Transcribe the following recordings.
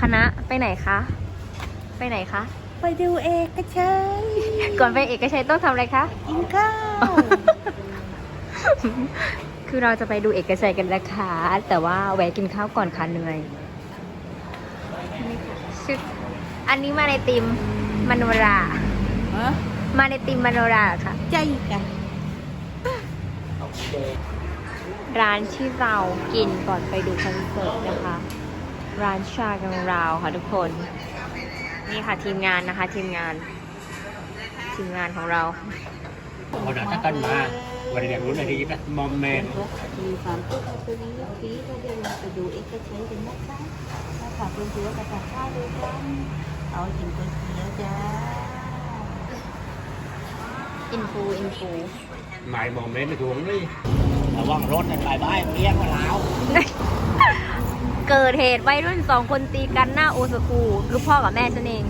คณะไปไหนคะ ไปไหนคะ ไปดูเอกชัยก่อนไปเอกชัยต้องทำอะไรคะ กินข้าว คือเราจะไปดูเอกชัยกันนะคะ แต่ว่าแวะกินข้าวก่อนค่ะเหนื่อยชุดอันนี้มาในติมมโนราฮะมาในติมมโนราค่ะ ใจกันร้านที่เรากินก่อนไปดูคอนเสิร์ตนะคะ ร้านชากังราวค่ะทุกคน นี่ค่ะทีมงานนะคะ ทีมงาน ทีมงานของเราเขาด่าถ้ากันมาวันเรียนรู้ในที่นะมอมแมนมีความสุขตัวนี้ปีก็เดินไปดูเอกชัยกันนะคะนะคะเพื่อนๆก็จะข้าวด้วยกันเอากินก๋วยเตี๋ยวจ้าอินฟูอินฟูหมายมอมแมนไม่ถูกเลยระวังรถในปลายบ้านเลี้ยงมาแล้ว เกิดเหตุวัยรุ่นสองคนตีกันหน้าโอสกูคือพ่อกับแม่ฉันเอง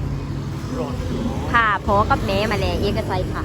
รถพาพ่อกับแม่มาแลเอกชัยค่ะ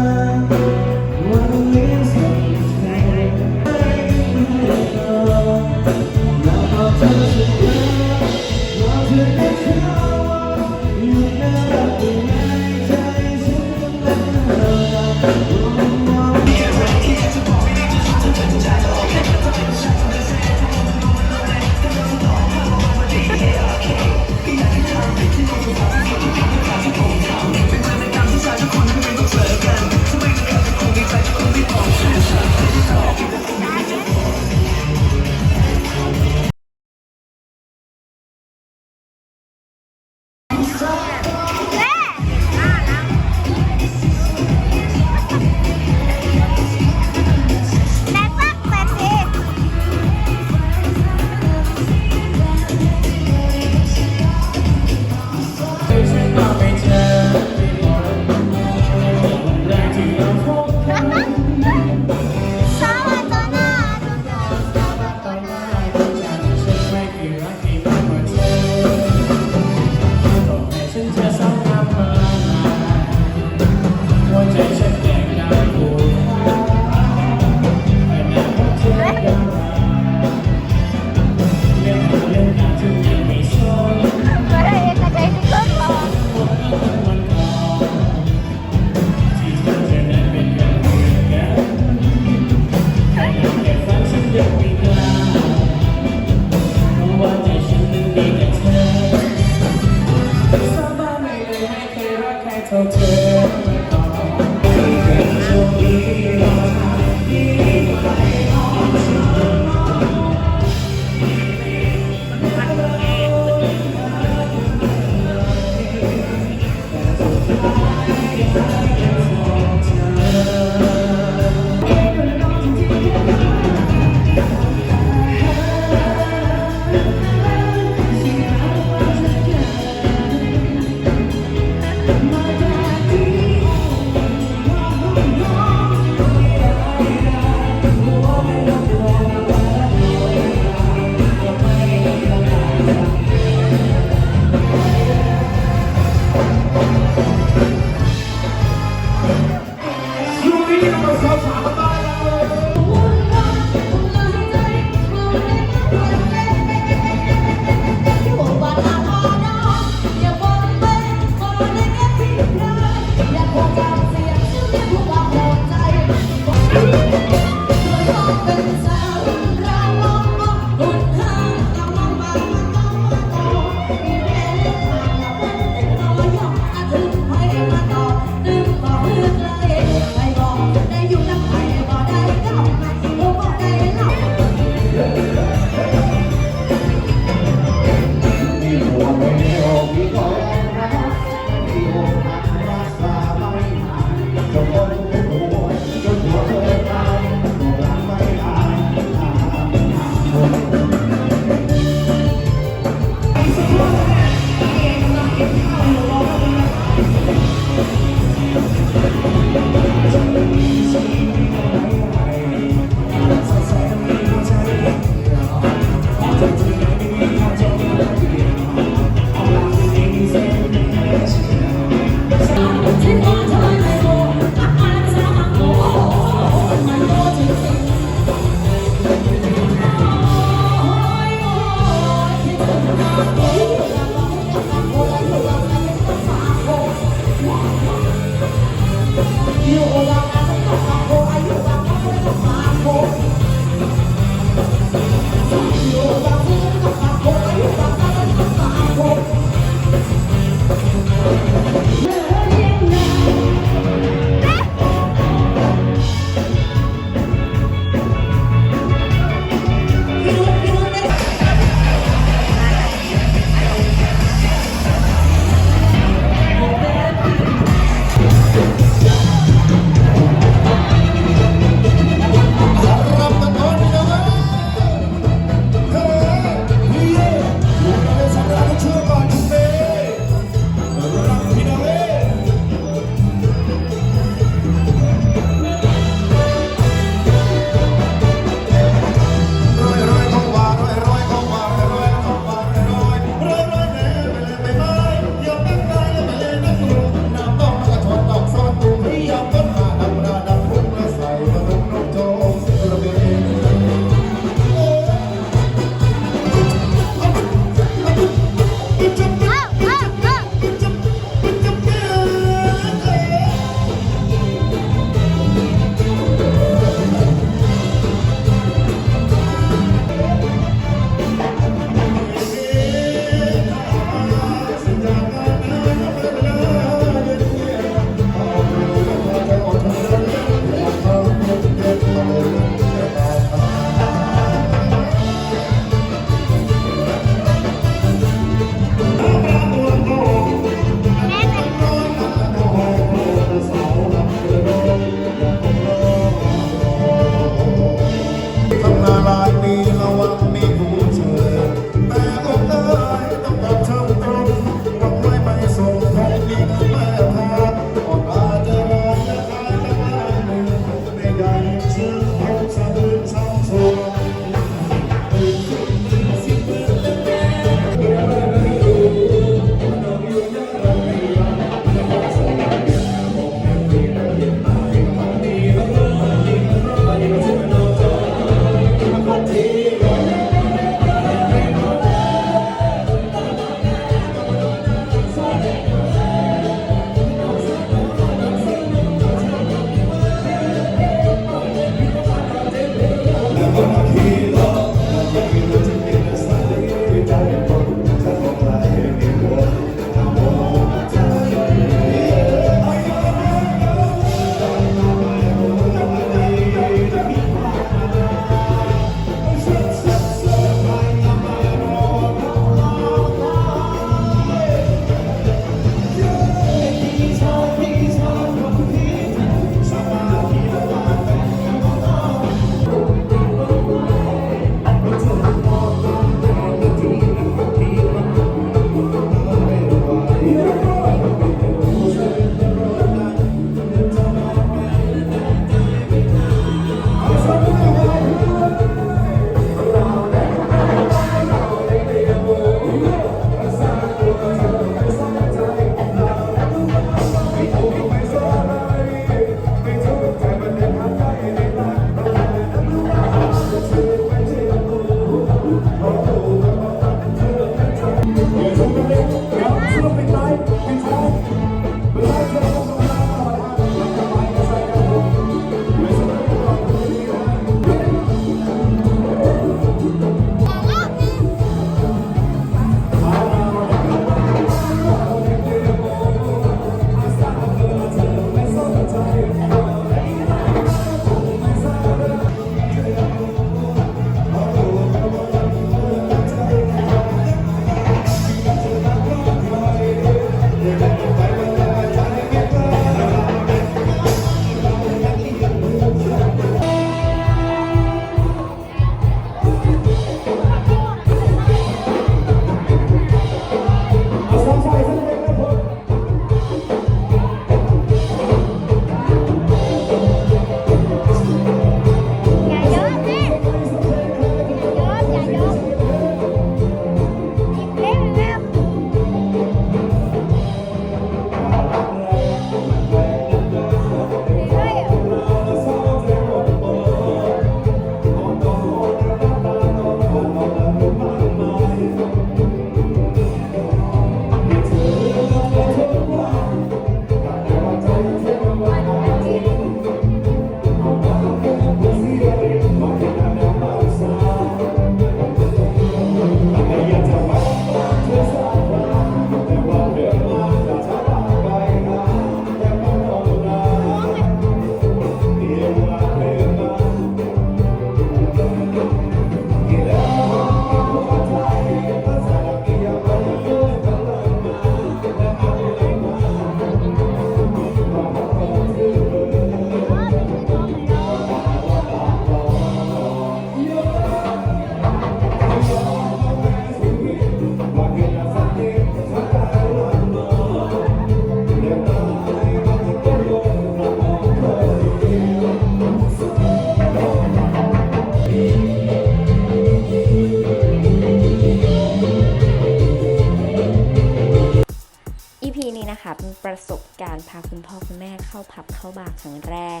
นะคะ เป็นประสบการณ์พาคุณพ่อคุณแม่เข้าผับเข้าบาร์ครั้งแรก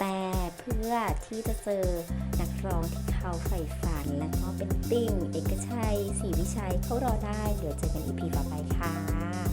แต่เพื่อที่จะเจอนักร้องที่เขาใฝ่ฝัน และก็เป็นติ่ง เอกชัยศรีวิชัยเขารอได้ เดี๋ยวเจอกันอีพีต่อไปค่ะ